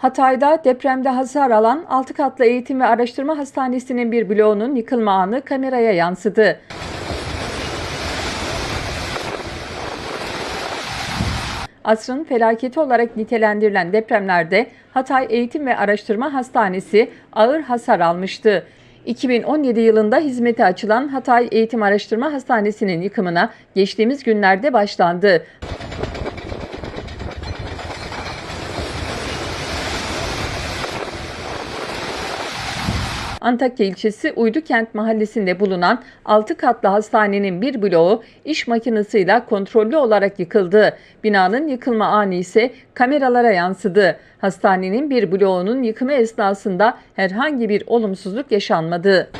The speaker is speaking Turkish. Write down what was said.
Hatay'da depremde hasar alan 6 katlı eğitim ve araştırma hastanesinin bir bloğunun yıkılma anı kameraya yansıdı. Asrın felaketi olarak nitelendirilen depremlerde Hatay Eğitim ve Araştırma Hastanesi ağır hasar almıştı. 2017 yılında hizmete açılan Hatay Eğitim Araştırma Hastanesi'nin yıkımına geçtiğimiz günlerde başlandı. Antakya ilçesi Uydukent mahallesinde bulunan 6 katlı hastanenin bir bloğu iş makinesiyle kontrollü olarak yıkıldı. Binanın yıkılma anı ise kameralara yansıdı. Hastanenin bir bloğunun yıkımı esnasında herhangi bir olumsuzluk yaşanmadı.